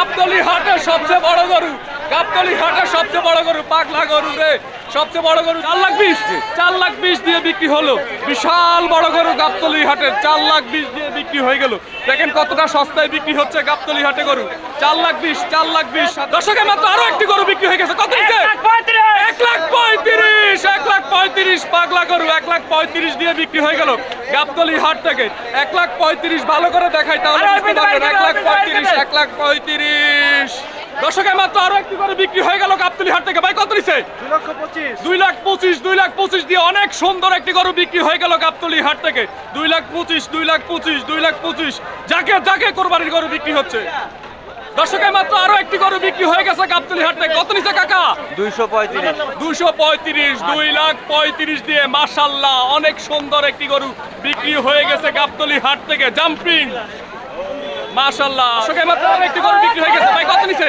গাবতলি হাটের সবচেয়ে বড় গরু। গাবতলি হাটের সবচেয়ে বড় গরু, পাগলা গরু রে। সবচেয়ে বড় গরু চার লাখ বিশ। চার লাখ বিশ দিয়ে বিক্রি হলো। বিশাল বড় গরু গাবতলি হাটের চার লাখ বিশ দিয়ে বিক্রি হয়ে গেল। দেখেন কতটা সস্তায় বিক্রি হচ্ছে গাবতলি হাটে গরু। চার লাখ বিশ, চার লাখ বিশ। দর্শকের মাত্র আরও একটি গরু বিক্রি হয়ে গেছে। কত হয়েছে? এক লাখ পঁয়ত্রিশ এক লাখ পঁয়ত্রিশ পাগলা গরু এক লাখ পঁয়ত্রিশ দিয়ে বিক্রি হয়ে গেল। গাবতলি হাট থেকে এক লাখ পঁয়ত্রিশ ভালো করে দেখাই তাহলে বুঝতে পারবেন এক লাখ পঁয়ত্রিশ এক লাখ পঁয়ত্রিশ। দর্শকের মাত্র আরও একটি করে বিক্রি হয়ে গেল গাবতলি হাট থেকে। ভাই কত নিছে? দুই লাখ পঁচিশ দুই লাখ পঁচিশ দিয়ে অনেক সুন্দর একটি গরু বিক্রি হয়ে গেল গাবতলি হাট থেকে। দুই লাখ পঁচিশ দুই লাখ পঁচিশ দুই লাখ পঁচিশ। যাকে যাকে কোরবানির গরু বিক্রি হচ্ছে। দর্শকের মাত্র আরও একটি গরু বিক্রি হয়ে গেছে গাবতলি হাট থেকে। কত নিছে কাকা? দুইশো পঁয়ত্রিশ। দুশো পঁয়ত্রিশ দুই লাখ পঁয়ত্রিশ দিয়ে মাসাল্লাহ অনেক সুন্দর একটি গরু বিক্রি হয়ে গেছে গাবতলি হাট থেকে। জাম্পিং! মাসাল্লাহ দর্শকের মাত্র একটি গরু বিক্রি হয়ে গেছে। ভাই কত নিছে?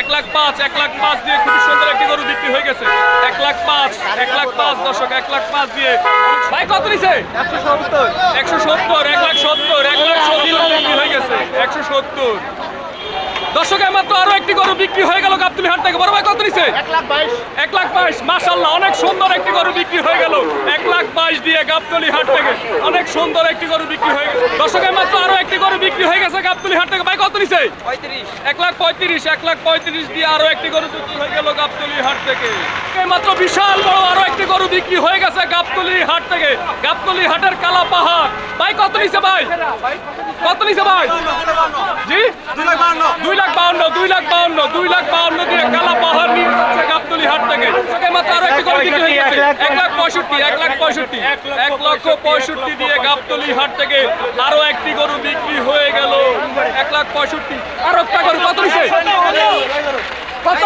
এক লাখ পাঁচ। এক লাখ পাঁচ দিয়ে খুবই সুন্দর একটি গরু বিক্রি হয়ে গেছে। এক লাখ পাঁচ এক লাখ পাঁচ দর্শক এক লাখ পাঁচ দিয়ে। ভাই কত নিছে? একশো সত্তর এক লাখ সত্তর এক লাখ সত্তর বিক্রি হয়ে গেছে। একশো সত্তর। মাত্র আরও একটি গরু বিক্রি হয়ে গেল থেকে বড় ভাই কত নিছে? এক লাখ বাইশ। এক লাখ বাইশ মাসাল্লাহ অনেক সুন্দর একটি গরু বিক্রি হয়ে গেল। এক লাখ বাইশ দিয়ে গাবতলি হাট থেকে। অনেক সুন্দর একটি গরু বিক্রি হয়ে গেল। দর্শকের মাত্র আরও একটি গরু বিক্রি হয়ে গেছে গাবতলি হাট থেকে। ভাই কত নিছে? পঁয়ত্রিশ। এক লাখ পঁয়ত্রিশ এক লাখ পঁয়ত্রিশ দিয়ে আরও একটি গরু বিক্রি হয়ে গেল গাবতলি হাট থেকে। এই মাত্র বিশাল বড় আরও একটি গরু বিক্রি হয়ে গেছে গাবতলি হাট থেকে। গাবতলি হাটের কালা পাহাড়। ভাই কত নিছে ভাই? কত নিছে ভাই? জি? দুই লাখ বান্ন দুই লাখ বাউন্ন দুই লাখ বাউন্ন দুই লাখ বাউন্ন দিয়ে কালা পাহাড় নিয়ে যাচ্ছে গাবতলি হাট থেকে সেখানে মাত্র আরও একটি গরু বিক্রি হয়ে গেছে এক লাখ পঁয়ষট্টি এক লাখ পঁয়ষট্টি এক লক্ষ পঁয়ষট্টি দিয়ে গাবতলি হাট থেকে আরও একটি গরু বিক্রি হয়ে গেল এক লাখ পঁয়ষট্টি আরও একটা গরু কত কত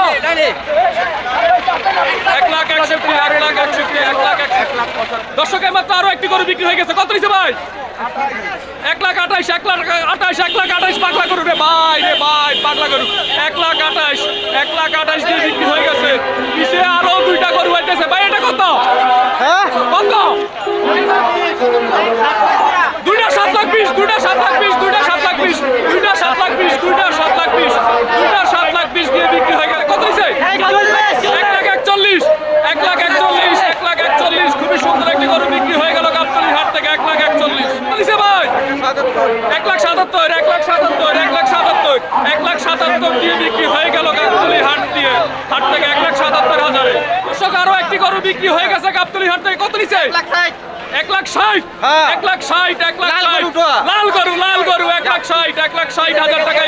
এক লাখ একষট্টি এক লাখ একষট্টি এক লাখ দর্শকের মাত্র আরও একটি গরু বিক্রি হয়ে গেছে কত নিছে ভাই এক লাখ আঠাইশ এক লাখ আঠাইশ এক লাখ আঠাইশ পাগলা গরু রে ভাই রে ভাই পাগলা গরু এক লাখ আঠাইশ এক লাখ আঠাইশ দিয়ে বিক্রি হয়ে গেছে আরও বলিছে ভাই এক লাখ সাতাত্তর এক লাখ সাতাত্তর এক লাখ সাতাত্তর এক লাখ সাতাত্তর দিয়ে বিক্রি হয়ে গেল গাবতলি হাট দিয়ে হাট থেকে এক লাখ সাতাত্তর হাজারে কৃষক আরও একটি গরু বিক্রি হয়ে গেছে গাবতলি হাট থেকে কত নিচে এক লাখ ষাট হ্যাঁ। এক লাখ ষাট এক লাখ লাল গরু লাল গরু এক লাখ ষাট এক লাখ ষাট হাজার টাকা